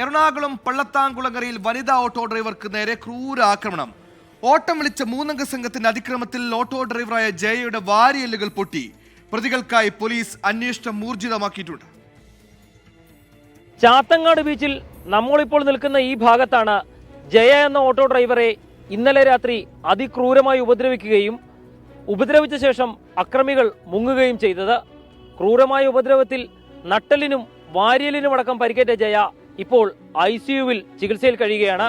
എറണാകുളം പള്ളത്താങ്കുളങ്ങരയിൽ വനിതാ ഓട്ടോ ഡ്രൈവർക്ക് നേരെ ക്രൂര ആക്രമണം ഓട്ടം വിളിച്ച മൂന്നംഗ സംഘത്തിന്റെ അതിക്രമത്തിൽ ഓട്ടോ ഡ്രൈവറായ ജയയുടെ വാരിയല്ലുകൾ പൊട്ടി. പ്രതികൾക്കായി പോലീസ് അന്വേഷണം ഊർജിതമാക്കിയിട്ടുണ്ട്. ചാത്തങ്ങാട് ബീച്ചിൽ നമ്മളിപ്പോൾ നിൽക്കുന്ന ഈ ഭാഗത്താണ് ജയ എന്ന ഓട്ടോ ഡ്രൈവറെ ഇന്നലെ രാത്രി അതിക്രൂരമായി ഉപദ്രവിക്കുകയും ഉപദ്രവിച്ച ശേഷം അക്രമികൾ മുങ്ങുകയും ചെയ്തത്. ക്രൂരമായ ഉപദ്രവത്തിൽ നട്ടലിനും വാരിയലിനുമടക്കം പരിക്കേറ്റ ജയ ഇപ്പോൾ ഐ സിയുവിൽ ചികിത്സയിൽ കഴിയുകയാണ്.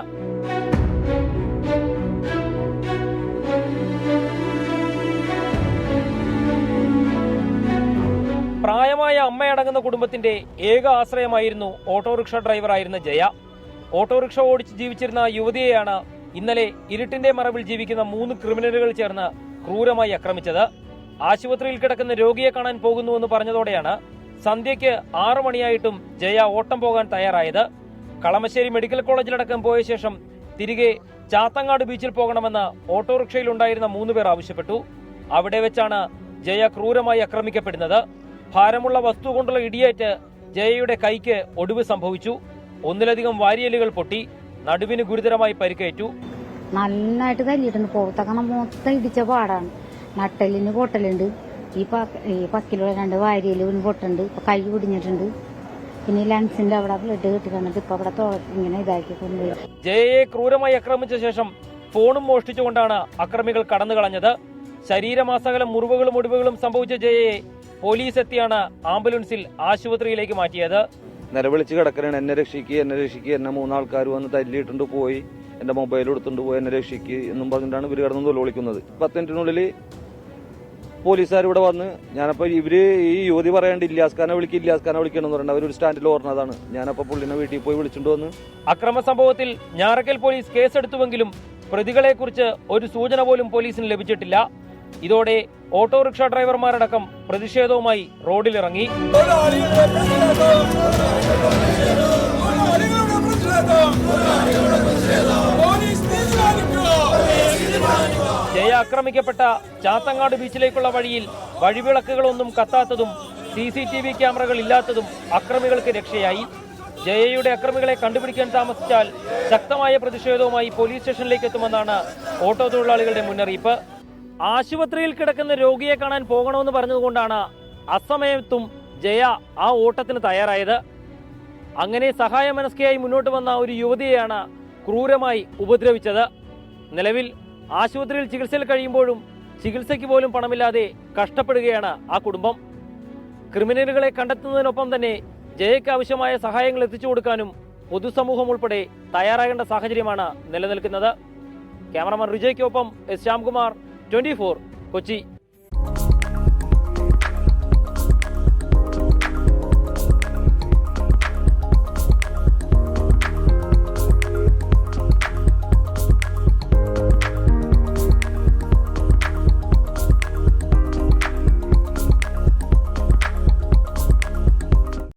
പ്രായമായ അമ്മയടങ്ങുന്ന കുടുംബത്തിന്റെ ഏക ആശ്രയമായിരുന്നു ഓട്ടോറിക്ഷ ഡ്രൈവറായിരുന്ന ജയ. ഓട്ടോറിക്ഷ ഓടിച്ച് ജീവിച്ചിരുന്ന യുവതിയെയാണ് ഇന്നലെ ഇരുട്ടിന്റെ മറവിൽ ജീവിക്കുന്ന മൂന്ന് ക്രിമിനലുകൾ ചേർന്ന് ക്രൂരമായി ആക്രമിച്ചത്. ആശുപത്രിയിൽ കിടക്കുന്ന രോഗിയെ കാണാൻ പോകുന്നുവെന്ന് പറഞ്ഞതോടെയാണ് സന്ധ്യയ്ക്ക് ആറു മണിയായിട്ടും ജയ ഓട്ടം പോകാൻ തയ്യാറായത്. കളമശ്ശേരി മെഡിക്കൽ കോളേജിലടക്കം പോയ ശേഷം തിരികെ ചാത്തങ്ങാട് ബീച്ചിൽ പോകണമെന്ന് ഓട്ടോറിക്ഷയിലുണ്ടായിരുന്ന മൂന്ന് പേർ ആവശ്യപ്പെട്ടു. അവിടെ വെച്ചാണ് ജയ ക്രൂരമായി ആക്രമിക്കപ്പെടുന്നത്. ഭാരമുള്ള വസ്തു കൊണ്ടുള്ള ഇടിയേറ്റ് ജയയുടെ കൈക്ക് ഒടിവ് സംഭവിച്ചു. ഒന്നിലധികം വാരിയലുകൾ പൊട്ടി നടുവിന് ഗുരുതരമായി പരിക്കേറ്റു. നന്നായിട്ട് തല്ലിയിട്ടുണ്ട് പുറത്തൊക്കെ മൊത്തം ഇടിച്ച പാടാണ്. നട്ടലിന് പൊട്ടലുണ്ട്. ഈ പ- ഈ പക്കിലുള്ള രണ്ട് വാരിയലിന് പൊട്ടുണ്ട് ഇപ്പൊ കൈ കുടിഞ്ഞിട്ടുണ്ട്. പിന്നെ ഈ ലൻസിന്റെ അവിടെ ബ്ലഡ് കെട്ടി കണ്ടിട്ട് ഇപ്പൊ അവിടെ തൊ- ഇങ്ങനെ ഇതാക്കി കൊണ്ടുപോയി. ജയയെ ക്രൂരമായി ആക്രമിച്ച ശേഷം ഫോണും മോഷ്ടിച്ചുകൊണ്ടാണ് അക്രമികൾ കടന്നു കളഞ്ഞത്. ശരീരമാസകലം മുറിവുകളും ഒടിവുകളും സംഭവിച്ച ജയയെ പോലീസ് എത്തിയാണ് ആംബുലൻസിൽ ആശുപത്രിയിലേക്ക് മാറ്റിയത്. നിലവിളിച്ച് കിടക്കണേ എന്നെ രക്ഷിക്ക് എന്നെ രക്ഷിക്ക് എന്നെ മൂന്നാൾക്കാർ വന്ന് തല്ലിയിട്ടുണ്ട് പോയി. എന്റെ മൊബൈൽ എടുത്തുകൊണ്ട് പോയി എന്നെ രക്ഷിക്ക് എന്നും പറഞ്ഞിട്ടാണ് ഇവർ കിടന്ന് തൊലവിളിക്കുന്നത് പത്ത് മിനിറ്റിനുള്ളിൽ പോലീസുകാർ ഇവിടെ വന്ന് ഞാനപ്പോൾ ഇവർ ഈ യുവതി പറയാണ്ട് ഇല്ലാസ്ഖാനെ വിളിക്കുക ഇല്ലാസ്ഖാനെ വിളിക്കണം എന്ന് പറഞ്ഞിട്ട് അവർ ഒരു സ്റ്റാൻഡിൽ ഓർണതാണ്. ഞാനപ്പോൾ പുള്ളിനെ വീട്ടിൽ പോയി വിളിച്ചിട്ട് വന്ന്. അക്രമ സംഭവത്തിൽ ഞാറക്കൽ പോലീസ് കേസെടുത്തുവെങ്കിലും പ്രതികളെക്കുറിച്ച് ഒരു സൂചന പോലും പോലീസിന് ലഭിച്ചിട്ടില്ല. ഇതോടെ ഓട്ടോറിക്ഷ ഡ്രൈവർമാരടക്കം പ്രതിഷേധവുമായി റോഡിലിറങ്ങി. ജയ ആക്രമിക്കപ്പെട്ട ചാത്തങ്ങാട് ബീച്ചിലേക്കുള്ള വഴിയിൽ വഴിവിളക്കുകളൊന്നും കത്താത്തതും സി സി ടി വി ക്യാമറകൾ ഇല്ലാത്തതും അക്രമികൾക്ക് രക്ഷയായി. ജയയുടെ അക്രമികളെ കണ്ടുപിടിക്കാൻ താമസിച്ചാൽ ശക്തമായ പ്രതിഷേധവുമായി പോലീസ് സ്റ്റേഷനിലേക്ക് എത്തുമെന്നാണ് ഓട്ടോ തൊഴിലാളികളുടെ മുന്നറിയിപ്പ്. ആശുപത്രിയിൽ കിടക്കുന്ന രോഗിയെ കാണാൻ പോകണമെന്ന് പറഞ്ഞതുകൊണ്ടാണ് അസമയത്തും ജയ ആ ഓട്ടത്തിന് തയ്യാറായത്. അങ്ങനെ സഹായമനസ്കയായി മുന്നോട്ട് വന്ന ഒരു യുവതിയെയാണ് ക്രൂരമായി ഉപദ്രവിച്ചത്. നിലവിൽ ആശുപത്രിയിൽ ചികിത്സയിൽ കഴിയുമ്പോഴും ചികിത്സയ്ക്ക് പോലും പണമില്ലാതെ കഷ്ടപ്പെടുകയാണ് ആ കുടുംബം. ക്രിമിനലുകളെ കണ്ടെത്തുന്നതിനൊപ്പം തന്നെ ജയയ്ക്ക് ആവശ്യമായ സഹായങ്ങൾ എത്തിച്ചു കൊടുക്കാനും പൊതുസമൂഹം ഉൾപ്പെടെ തയ്യാറാകേണ്ട സാഹചര്യമാണ് നിലനിൽക്കുന്നത്. ക്യാമറമാൻ റിജയ്ക്കൊപ്പം എസ് ശ്യാംകുമാർ ട്വന്റി കൊച്ചി.